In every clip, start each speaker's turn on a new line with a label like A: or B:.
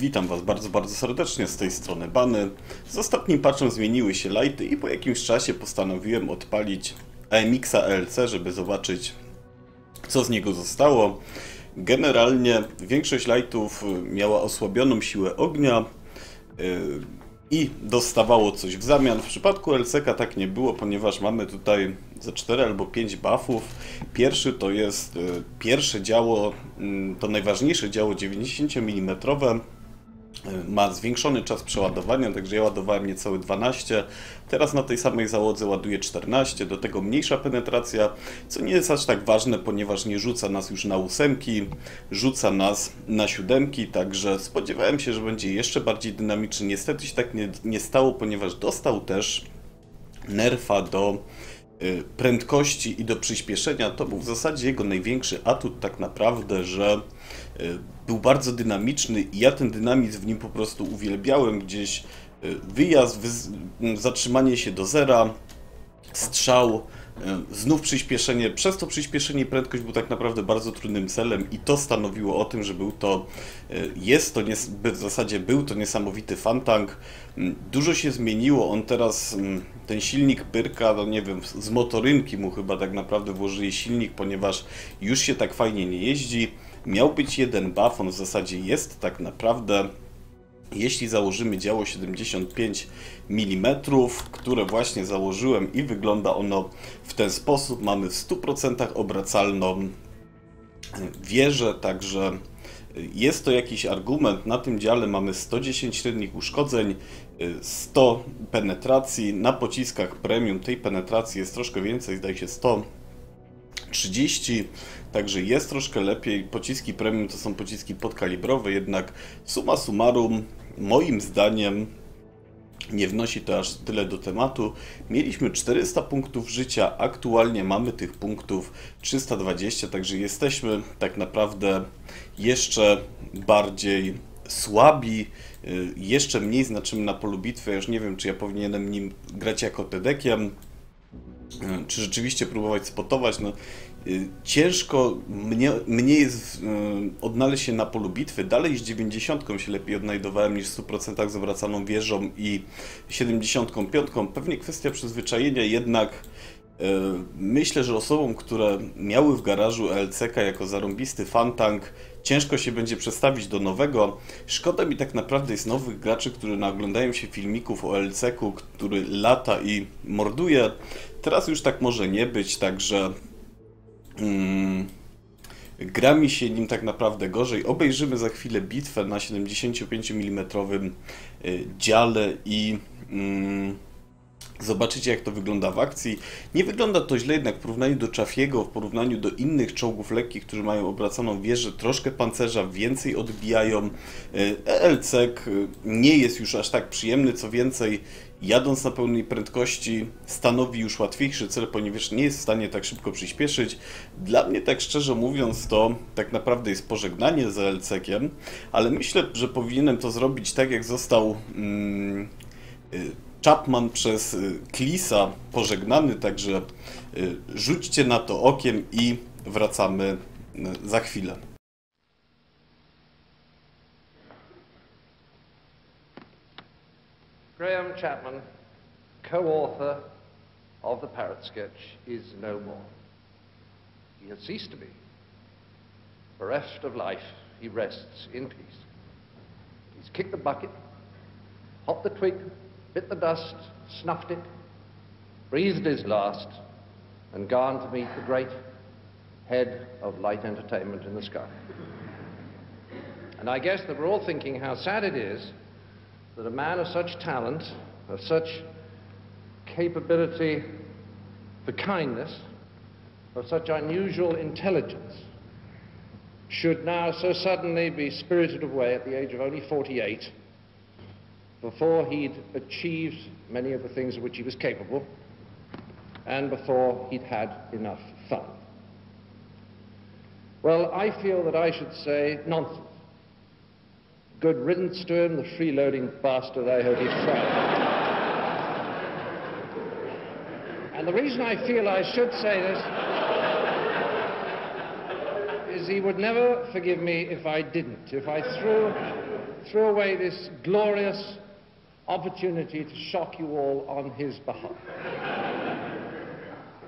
A: Witam Was bardzo, bardzo serdecznie z tej strony Bany. Z ostatnim patchem zmieniły się lighty i po jakimś czasie postanowiłem odpalić AMX LC, żeby zobaczyć co z niego zostało. Generalnie większość lightów miała osłabioną siłę ognia yy, i dostawało coś w zamian. W przypadku LCK tak nie było, ponieważ mamy tutaj za 4 albo 5 buffów. Pierwszy to jest yy, pierwsze działo, yy, to najważniejsze działo 90 mm ma zwiększony czas przeładowania, także ja ładowałem niecałe 12. Teraz na tej samej załodze ładuję 14, do tego mniejsza penetracja, co nie jest aż tak ważne, ponieważ nie rzuca nas już na ósemki, rzuca nas na siódemki, także spodziewałem się, że będzie jeszcze bardziej dynamiczny. Niestety się tak nie, nie stało, ponieważ dostał też nerfa do y, prędkości i do przyspieszenia. To był w zasadzie jego największy atut tak naprawdę, że był bardzo dynamiczny i ja ten dynamizm w nim po prostu uwielbiałem. Gdzieś y, wyjazd, zatrzymanie się do zera, strzał, y, znów przyspieszenie. Przez to przyspieszenie prędkość był tak naprawdę bardzo trudnym celem i to stanowiło o tym, że był to, jest to, w zasadzie był to niesamowity fantank. Mm, dużo się zmieniło, on teraz, ten silnik Pyrka, no nie wiem, z motorynki mu chyba tak naprawdę włożyli silnik, ponieważ już się tak fajnie nie jeździ. Miał być jeden buff, on w zasadzie jest tak naprawdę jeśli założymy działo 75 mm, które właśnie założyłem i wygląda ono w ten sposób, mamy w 100% obracalną wieżę, także jest to jakiś argument. Na tym dziale mamy 110 średnich uszkodzeń, 100 penetracji. Na pociskach premium tej penetracji jest troszkę więcej, zdaje się 130. Także jest troszkę lepiej. Pociski premium to są pociski podkalibrowe, jednak suma summarum, moim zdaniem, nie wnosi to aż tyle do tematu. Mieliśmy 400 punktów życia, aktualnie mamy tych punktów 320, także jesteśmy tak naprawdę jeszcze bardziej słabi, y, jeszcze mniej znaczymy na polu bitwy. Ja już nie wiem, czy ja powinienem nim grać jako tedekiem, czy rzeczywiście próbować spotować. No, Y, ciężko mnie, mnie jest y, odnaleźć się na polu bitwy. Dalej z 90 się lepiej odnajdowałem niż w 100% z wieżą i 75. Pewnie kwestia przyzwyczajenia, jednak y, myślę, że osobom, które miały w garażu LCK jako zarąbisty fantank, ciężko się będzie przestawić do nowego. Szkoda mi tak naprawdę jest nowych graczy, którzy naglądają się filmików o LCK, który lata i morduje. Teraz już tak może nie być, także Hmm. Gra mi się nim tak naprawdę gorzej. Obejrzymy za chwilę bitwę na 75 mm y, dziale i mm, zobaczycie jak to wygląda w akcji. Nie wygląda to źle jednak w porównaniu do Czafiego, w porównaniu do innych czołgów lekkich, którzy mają obracaną wieżę, troszkę pancerza, więcej odbijają. ELC y, nie jest już aż tak przyjemny, co więcej jadąc na pełnej prędkości stanowi już łatwiejszy cel, ponieważ nie jest w stanie tak szybko przyspieszyć. Dla mnie, tak szczerze mówiąc, to tak naprawdę jest pożegnanie z LC-kiem, ale myślę, że powinienem to zrobić tak, jak został mm, y, Chapman przez y, Klisa pożegnany, także y, rzućcie na to okiem i wracamy za chwilę.
B: Graham Chapman, co-author of the Parrot Sketch, is no more. He has ceased to be. Bereft of life, he rests in peace. He's kicked the bucket, hopped the twig, bit the dust, snuffed it, breathed his last, and gone to meet the great head of light entertainment in the sky. And I guess that we're all thinking how sad it is that a man of such talent, of such capability for kindness, of such unusual intelligence, should now so suddenly be spirited away at the age of only 48 before he'd achieved many of the things of which he was capable and before he'd had enough fun. Well, I feel that I should say nonsense. Good riddance to him, the freeloading bastard, I hope he's found. and the reason I feel I should say this is he would never forgive me if I didn't, if I threw, threw away this glorious opportunity to shock you all on his behalf.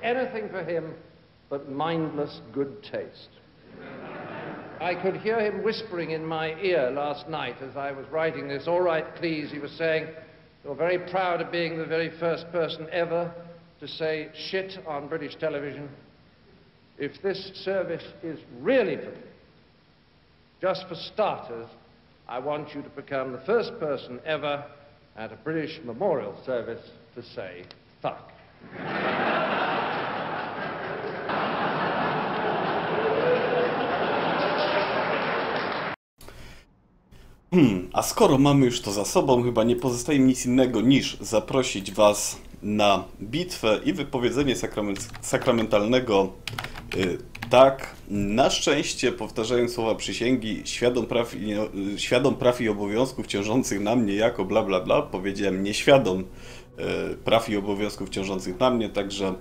B: Anything for him but mindless good taste. I could hear him whispering in my ear last night as I was writing this. All right, please, he was saying, you're very proud of being the very first person ever to say shit on British television. If this service is really for me, just for starters, I want you to become the first person ever at a British memorial service to say fuck.
A: Hmm, a skoro mamy już to za sobą, chyba nie pozostaje nic innego niż zaprosić Was na bitwę i wypowiedzenie sakrament, sakramentalnego y, tak. Na szczęście, powtarzając słowa przysięgi, świadom praw, i, świadom praw i obowiązków ciążących na mnie jako bla bla bla, powiedziałem nieświadom y, praw i obowiązków ciążących na mnie, także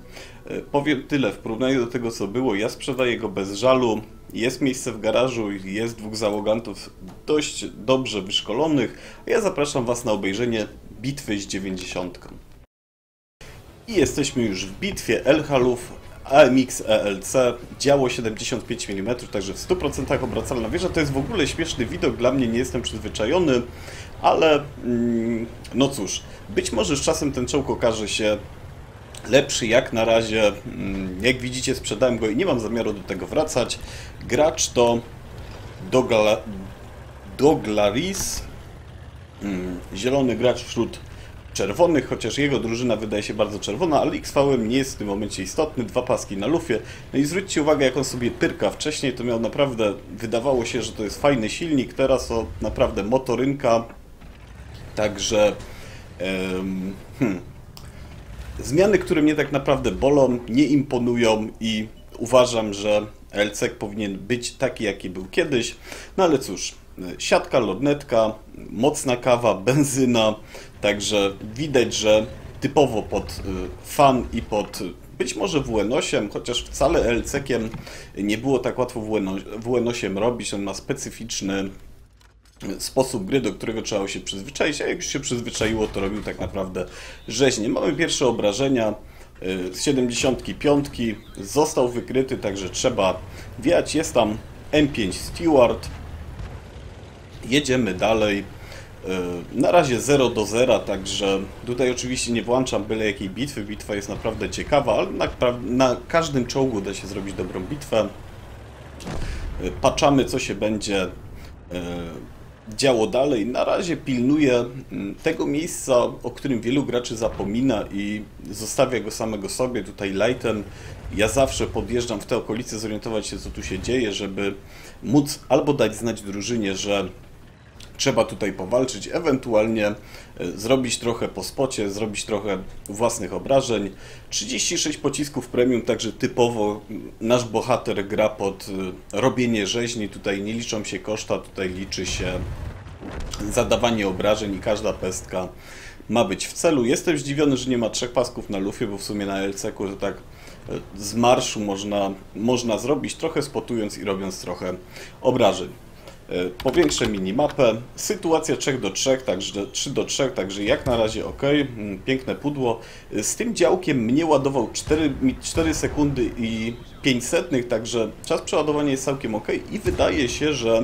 A: y, powiem tyle w porównaniu do tego co było. Ja sprzedaję go bez żalu. Jest miejsce w garażu, jest dwóch załogantów dość dobrze wyszkolonych. Ja zapraszam Was na obejrzenie bitwy z 90. I jesteśmy już w bitwie Elhalów AMX ELC, działo 75 mm, także w 100% obracalna wieża. To jest w ogóle śmieszny widok, dla mnie nie jestem przyzwyczajony, ale mm, no cóż, być może z czasem ten czołg okaże się lepszy jak na razie. Mm, Jak widzicie sprzedałem go i nie mam zamiaru do tego wracać. Gracz to Dogla... Doglaris, Mm, zielony gracz wśród czerwonych, chociaż jego drużyna wydaje się bardzo czerwona, ale XVM nie jest w tym momencie istotny, dwa paski na lufie. No i zwróćcie uwagę, jak on sobie pyrka. Wcześniej to miał naprawdę, wydawało się, że to jest fajny silnik, teraz to naprawdę motorynka. Także em, hmm, zmiany, które mnie tak naprawdę bolą, nie imponują i uważam, że LC powinien być taki, jaki był kiedyś. No ale cóż, siatka, lornetka, mocna kawa, benzyna, także widać, że typowo pod y, fan i pod y, być może WN8, chociaż wcale LC-kiem nie było tak łatwo WN8 robić, on ma specyficzny sposób gry, do którego trzeba się przyzwyczaić, a jak już się przyzwyczaiło, to robił tak naprawdę rzeźnie. Mamy pierwsze obrażenia y, z 75, został wykryty, także trzeba wiać. Jest tam M5 Steward, jedziemy dalej. Y, Na razie 0 do 0, także tutaj oczywiście nie włączam byle jakiej bitwy. Bitwa jest naprawdę ciekawa, ale na, na każdym czołgu da się zrobić dobrą bitwę. Y, Patrzamy, co się będzie y, działo dalej. Na razie pilnuję tego miejsca, o którym wielu graczy zapomina i zostawia go samego sobie. Tutaj lightem ja zawsze podjeżdżam w te okolice, zorientować się, co tu się dzieje, żeby móc albo dać znać drużynie, że trzeba tutaj powalczyć, ewentualnie e, zrobić trochę po spocie, zrobić trochę własnych obrażeń. 36 pocisków premium, także typowo nasz bohater gra pod e, robienie rzeźni, tutaj nie liczą się koszta, tutaj liczy się zadawanie obrażeń i każda pestka ma być w celu. Jestem zdziwiony, że nie ma trzech pasków na lufie, bo w sumie na LC-ku to tak e, z marszu można, można zrobić, trochę spotując i robiąc trochę obrażeń. E, Powiększę minimapę. Sytuacja 3 do 3, także 3 do 3, także jak na razie ok. Mm, Piękne pudło. E, Z tym działkiem mnie ładował 4, mi- 4 sekundy i 5 setnych, także czas przeładowania jest całkiem ok. I wydaje się, że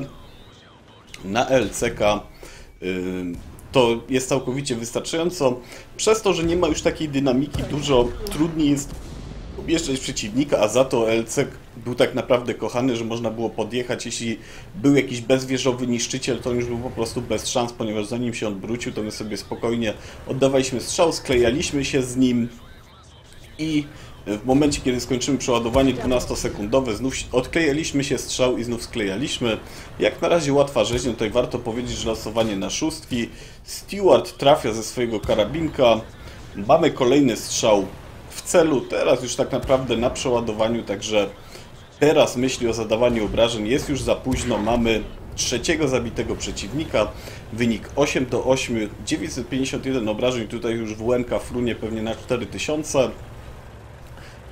A: na LCK y, to jest całkowicie wystarczająco. Przez to, że nie ma już takiej dynamiki, dużo trudniej jest objeżdżać przeciwnika, a za to LC był tak naprawdę kochany, że można było podjechać. Jeśli był jakiś bezwieżowy niszczyciel, to on już był po prostu bez szans, ponieważ zanim się odwrócił, to my sobie spokojnie oddawaliśmy strzał, sklejaliśmy się z nim i w momencie, kiedy skończymy przeładowanie 12-sekundowe, znów odklejaliśmy się strzał i znów sklejaliśmy. Jak na razie łatwa rzeźnia, tutaj warto powiedzieć, że losowanie na szóstki. Stewart trafia ze swojego karabinka. Mamy kolejny strzał w celu, teraz już tak naprawdę na przeładowaniu, także teraz myśli o zadawaniu obrażeń jest już za późno. Mamy trzeciego zabitego przeciwnika. Wynik 8 do 8, 951 obrażeń. Tutaj już WNK frunie pewnie na 4000.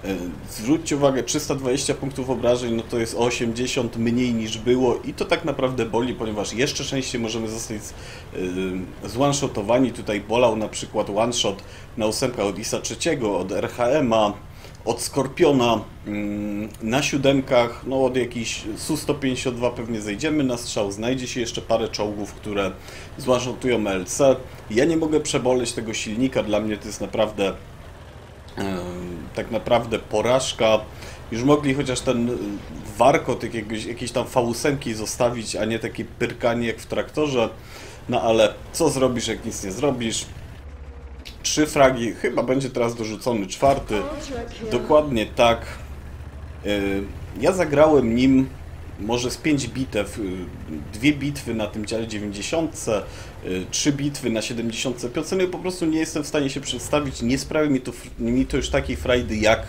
A: E, zwróćcie uwagę, 320 punktów obrażeń, no to jest o 80 mniej niż było i to tak naprawdę boli, ponieważ jeszcze częściej możemy zostać yy, zone-shotowani. Tutaj bolał na przykład one-shot na ósemkę od ISA III, od RHM-a, od Skorpiona, yy, na siódemkach, no od jakichś Su-152 pewnie zejdziemy na strzał, znajdzie się jeszcze parę czołgów, które złażotują LC. Ja nie mogę przeboleć tego silnika, dla mnie to jest naprawdę tak naprawdę porażka. Już mogli chociaż ten warkot jakiegoś, jakiejś tam V8 zostawić, a nie takie pyrkanie jak w traktorze. No ale co zrobisz, jak nic nie zrobisz? Trzy fragi, chyba będzie teraz dorzucony czwarty. Dokładnie tak. Ja zagrałem nim może z 5 bitew, y, dwie bitwy na tym dziale 90, y, trzy bitwy na 75, no i po prostu nie jestem w stanie się przedstawić, nie sprawia mi to, mi to już takiej frajdy jak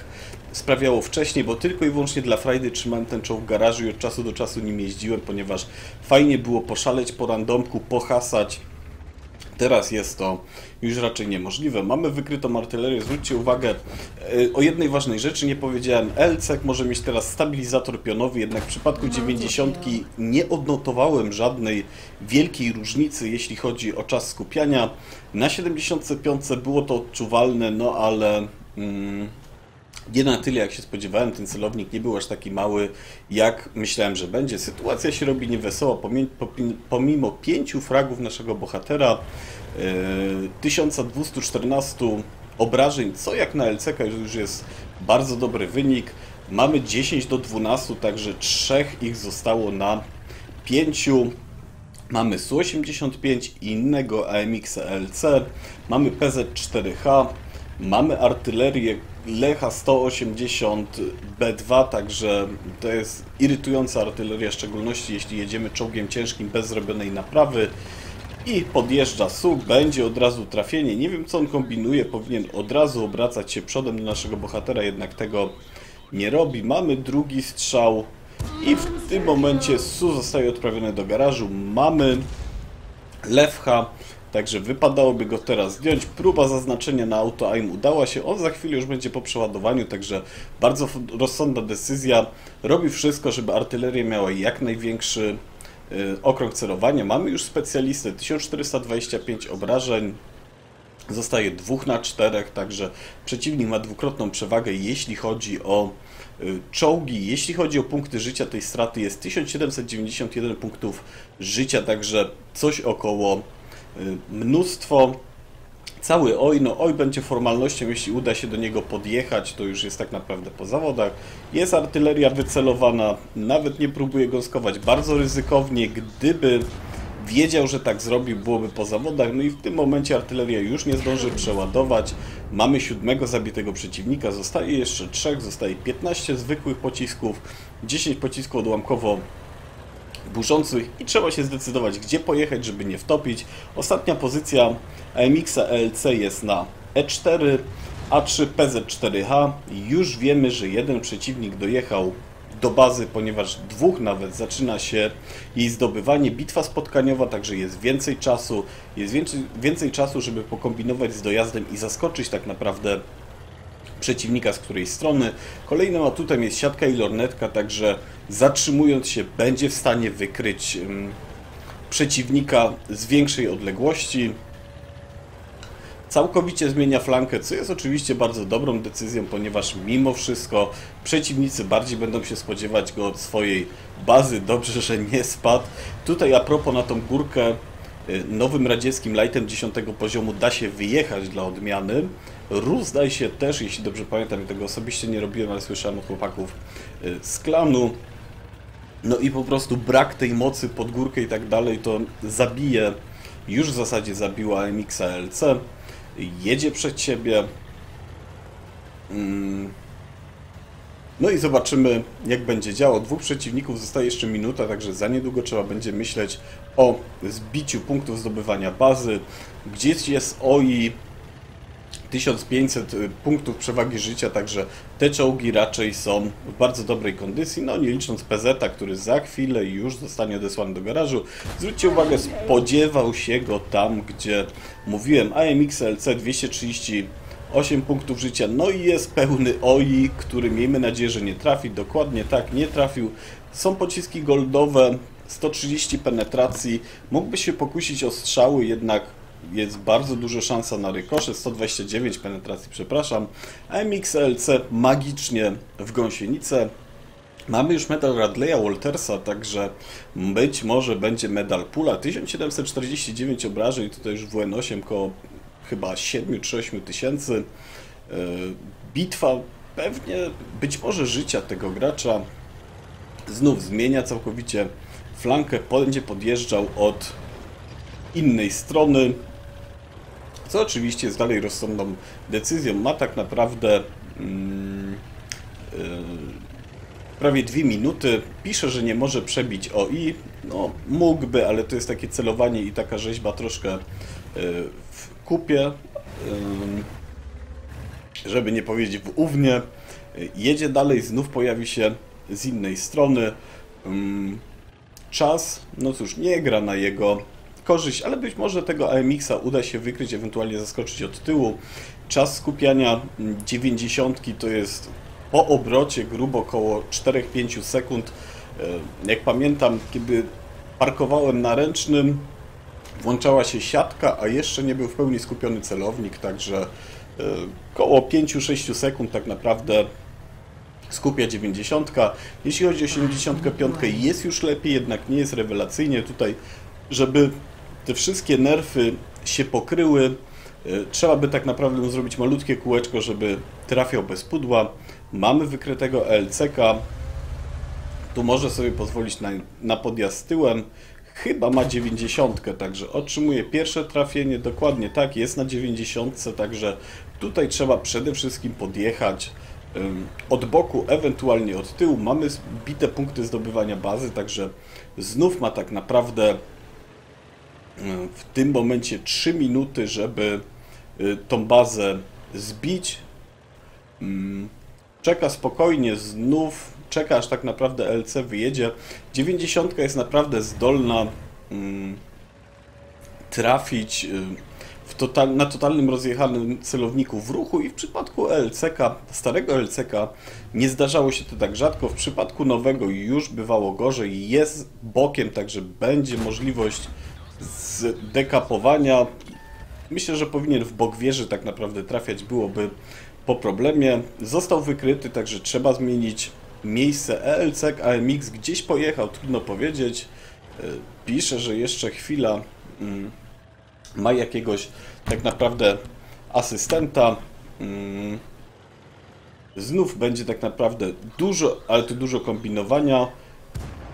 A: sprawiało wcześniej, bo tylko i wyłącznie dla frajdy trzymałem ten czołg w garażu i od czasu do czasu nim jeździłem, ponieważ fajnie było poszaleć po randomku, pohasać, Teraz jest to już raczej niemożliwe. Mamy wykrytą artylerię. Zwróćcie uwagę e, o jednej ważnej rzeczy, nie powiedziałem. LCEK może mieć teraz stabilizator pionowy, jednak w przypadku 90 nie odnotowałem żadnej wielkiej różnicy, jeśli chodzi o czas skupiania. Na 75 było to odczuwalne, no ale... Mm, nie na tyle, jak się spodziewałem, ten celownik nie był aż taki mały, jak myślałem, że będzie. Sytuacja się robi niewesoła, pomimo pięciu fragów naszego bohatera, 1214 e, obrażeń, co jak na LCK już jest bardzo dobry wynik. Mamy 10 do 12, także trzech ich zostało na pięciu. Mamy Su-85 i innego AMX LC, mamy PZ-4H, mamy artylerię Lecha 180 B2, także to jest irytująca artyleria, w szczególności jeśli jedziemy czołgiem ciężkim bez zrobionej naprawy. I podjeżdża SUK, będzie od razu trafienie. Nie wiem co on kombinuje, powinien od razu obracać się przodem do naszego bohatera, jednak tego nie robi. Mamy drugi strzał i w tym momencie SU zostaje odprawiony do garażu. Mamy Lewcha. Także wypadałoby go teraz zdjąć. Próba zaznaczenia na auto aim udała się. On za chwilę już będzie po przeładowaniu, także bardzo rozsądna decyzja. Robi wszystko, żeby artyleria miała jak największy y, okrąg celowania. Mamy już specjalistę, 1425 obrażeń. Zostaje dwóch na czterech, także przeciwnik ma dwukrotną przewagę, jeśli chodzi o y, czołgi. Jeśli chodzi o punkty życia, tej straty jest 1791 punktów życia, także coś około mnóstwo. Cały oj, no oj będzie formalnością, jeśli uda się do niego podjechać, to już jest tak naprawdę po zawodach. Jest artyleria wycelowana, nawet nie próbuje gąskować, bardzo ryzykownie, gdyby wiedział, że tak zrobi, byłoby po zawodach, no i w tym momencie artyleria już nie zdąży przeładować. Mamy siódmego zabitego przeciwnika, zostaje jeszcze trzech, zostaje 15 zwykłych pocisków, 10 pocisków odłamkowo burzących i trzeba się zdecydować, gdzie pojechać, żeby nie wtopić. Ostatnia pozycja AMX LC jest na E4, A3 PZ4H. Już wiemy, że jeden przeciwnik dojechał do bazy, ponieważ dwóch nawet zaczyna się jej zdobywanie. Bitwa spotkaniowa, także jest więcej czasu, jest więcej, więcej czasu, żeby pokombinować z dojazdem i zaskoczyć tak naprawdę przeciwnika z której strony. Kolejnym atutem jest siatka i lornetka, także zatrzymując się będzie w stanie wykryć przeciwnika z większej odległości. Całkowicie zmienia flankę, co jest oczywiście bardzo dobrą decyzją, ponieważ mimo wszystko przeciwnicy bardziej będą się spodziewać go od swojej bazy. Dobrze, że nie spadł. Tutaj a propos na tą górkę y, nowym radzieckim lightem 10 poziomu da się wyjechać dla odmiany. Rus zdaje się też, jeśli dobrze pamiętam, tego osobiście nie robiłem, ale słyszałem od chłopaków y, z klanu. No i po prostu brak tej mocy pod górkę i tak dalej to zabije, już w zasadzie zabiła MX LC. Jedzie przed siebie. Mm. No i zobaczymy, jak będzie działo. Dwóch przeciwników zostaje jeszcze minuta, także za niedługo trzeba będzie myśleć o zbiciu punktów zdobywania bazy. Gdzieś jest OI 1500 y, punktów przewagi życia, także te czołgi raczej są w bardzo dobrej kondycji, no nie licząc PZ, który za chwilę już zostanie odesłany do garażu. Zwróćcie uwagę, spodziewał się go tam, gdzie mówiłem AMX LC 230 8 punktów życia. No i jest pełny OI, który miejmy nadzieję, że nie trafi. Dokładnie tak, nie trafił. Są pociski goldowe, 130 penetracji. Mógłby się pokusić o strzały, jednak jest bardzo duża szansa na rykosze, 129 penetracji, przepraszam. MXLC magicznie w gąsienicę. Mamy już medal Radleya Waltersa, także być może będzie medal Pula. 1749 obrażeń, tutaj już WN8 koło chyba 7 czy 8 tysięcy. E, bitwa pewnie, być może życia tego gracza znów zmienia całkowicie flankę, będzie podjeżdżał od innej strony, co oczywiście jest dalej rozsądną decyzją. Ma tak naprawdę mm, yy, prawie dwie minuty. Pisze, że nie może przebić OI. No, mógłby, ale to jest takie celowanie i taka rzeźba troszkę yy, w kupie. Yy, żeby nie powiedzieć w ównie. Jedzie dalej, znów pojawi się z innej strony. Czas, no cóż, nie gra na jego korzyść, ale być może tego AMX-a uda się wykryć, ewentualnie zaskoczyć od tyłu. Czas skupiania 90 to jest po obrocie grubo około 4-5 sekund. E, jak pamiętam, kiedy parkowałem na ręcznym, włączała się siatka, a jeszcze nie był w pełni skupiony celownik, także około 5-6 sekund tak naprawdę skupia 90. Jeśli chodzi o 75, jest już lepiej, jednak nie jest rewelacyjnie. Tutaj, żeby te wszystkie nerfy się pokryły, e, trzeba by tak naprawdę zrobić malutkie kółeczko, żeby trafiał bez pudła. Mamy wykrytego LCK. Tu może sobie pozwolić na, na podjazd tyłem. Chyba ma 90, także otrzymuje pierwsze trafienie, dokładnie tak, jest na 90, także tutaj trzeba przede wszystkim podjechać od boku, ewentualnie od tyłu. Mamy bite punkty zdobywania bazy, także znów ma tak naprawdę w tym momencie 3 minuty, żeby y, tą bazę zbić. Czeka spokojnie, znów czeka aż tak naprawdę LC wyjedzie. 90 jest naprawdę zdolna trafić y, total, na totalnym rozjechanym celowniku w ruchu i w przypadku LCK, starego LCK nie zdarzało się to tak rzadko, w przypadku nowego już bywało gorzej, jest bokiem, także będzie możliwość zdekapowania. Myślę, że powinien w bok wieży tak naprawdę trafiać byłoby po problemie. Został wykryty, także trzeba zmienić miejsce. ELC, AMX gdzieś pojechał, trudno powiedzieć. E, pisze, że jeszcze chwila mm, ma jakiegoś tak naprawdę asystenta. Mm. Znów będzie tak naprawdę dużo, ale to dużo kombinowania.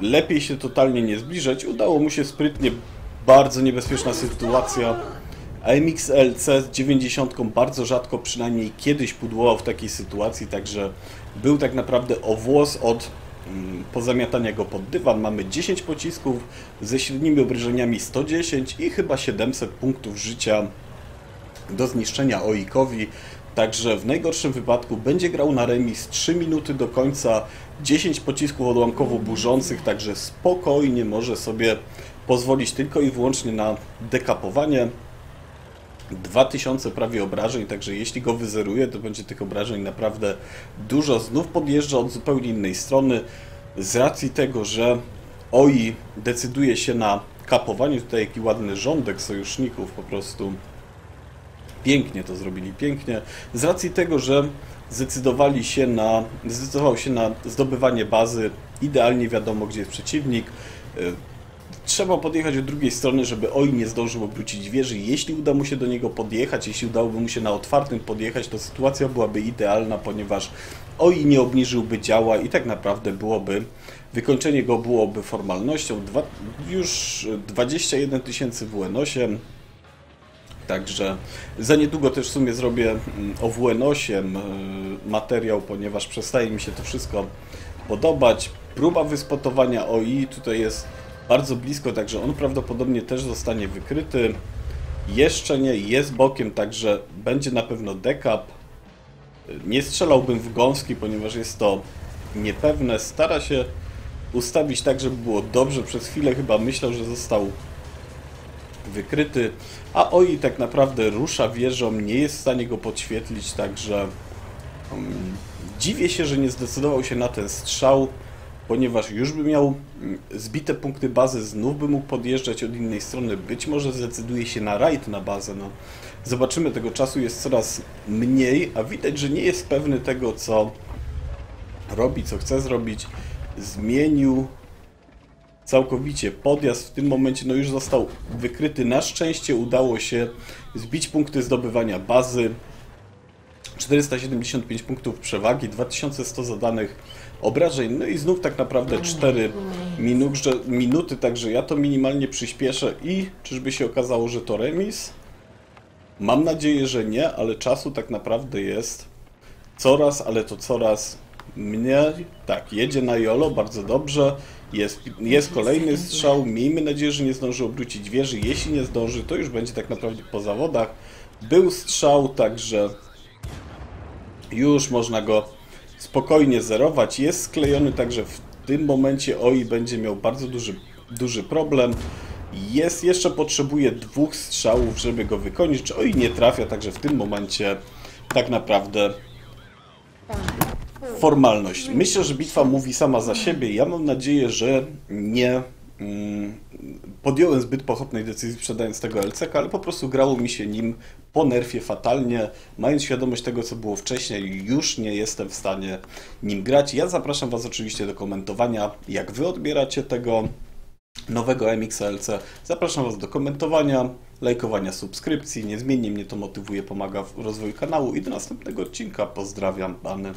A: Lepiej się totalnie nie zbliżać. Udało mu się sprytnie, bardzo niebezpieczna sytuacja. AMX LC z 90 bardzo rzadko przynajmniej kiedyś pudłował w takiej sytuacji, także był tak naprawdę o włos od Mm, pozamiatania go pod dywan. Mamy 10 pocisków ze średnimi obrażeniami 110 i chyba 700 punktów życia do zniszczenia Oikowi. Także w najgorszym wypadku będzie grał na remis 3 minuty do końca, 10 pocisków odłamkowo burzących, także spokojnie może sobie pozwolić tylko i wyłącznie na dekapowanie. 2000 prawie obrażeń, także jeśli go wyzeruje, to będzie tych obrażeń naprawdę dużo. Znów podjeżdża od zupełnie innej strony, z racji tego, że OI decyduje się na kapowanie, tutaj jaki ładny rządek sojuszników, po prostu pięknie to zrobili, pięknie, z racji tego, że zdecydowali się na, zdecydował się na zdobywanie bazy, idealnie wiadomo, gdzie jest przeciwnik, trzeba podjechać od drugiej strony, żeby Oj nie zdążył obrócić wieży. Jeśli uda mu się do niego podjechać, jeśli udałoby mu się na otwartym podjechać, to sytuacja byłaby idealna, ponieważ Oj nie obniżyłby działa i tak naprawdę byłoby, wykończenie go byłoby formalnością. Dwa, już 21 tysięcy WN8, Także za niedługo też w sumie zrobię mm, o WN8 y, materiał, ponieważ przestaje mi się to wszystko podobać. Próba wyspotowania OI tutaj jest bardzo blisko, także on prawdopodobnie też zostanie wykryty. Jeszcze nie, jest bokiem, także będzie na pewno dekap. Nie strzelałbym w gąski, ponieważ jest to niepewne. Stara się ustawić tak, żeby było dobrze. Przez chwilę chyba myślał, że został wykryty, a Oi tak naprawdę rusza wieżą, nie jest w stanie go podświetlić, także um, dziwię się, że nie zdecydował się na ten strzał, ponieważ już by miał mm, zbite punkty bazy, znów by mógł podjeżdżać od innej strony, być może zdecyduje się na rajd na bazę, no. Zobaczymy, tego czasu jest coraz mniej, a widać, że nie jest pewny tego, co robi, co chce zrobić. Zmienił całkowicie podjazd. W tym momencie no już został wykryty. Na szczęście udało się zbić punkty zdobywania bazy. 475 punktów przewagi, 2100 zadanych obrażeń, no i znów tak naprawdę 4 minut, że, minuty, także ja to minimalnie przyspieszę i czyżby się okazało, że to remis? Mam nadzieję, że nie, ale czasu tak naprawdę jest coraz, ale to coraz mniej. Tak, jedzie na Jolo, bardzo dobrze. Jest, jest kolejny strzał. Miejmy nadzieję, że nie zdąży obrócić wieży. Jeśli nie zdąży, to już będzie tak naprawdę po zawodach. Był strzał, także już można go spokojnie zerować. Jest sklejony, także w tym momencie OI będzie miał bardzo duży, duży problem. Jest, jeszcze potrzebuje dwóch strzałów, żeby go wykończyć. Oj, nie trafia, także w tym momencie tak naprawdę formalność. Myślę, że bitwa mówi sama za siebie. Ja mam nadzieję, że nie podjąłem zbyt pochopnej decyzji sprzedając tego LCK, ale po prostu grało mi się nim po nerfie fatalnie. Mając świadomość tego, co było wcześniej, już nie jestem w stanie nim grać. Ja zapraszam Was oczywiście do komentowania, jak Wy odbieracie tego nowego MXLC. Zapraszam Was do komentowania, lajkowania, subskrypcji. Niezmiennie mnie to motywuje, pomaga w rozwoju kanału i do następnego odcinka. Pozdrawiam, Bany.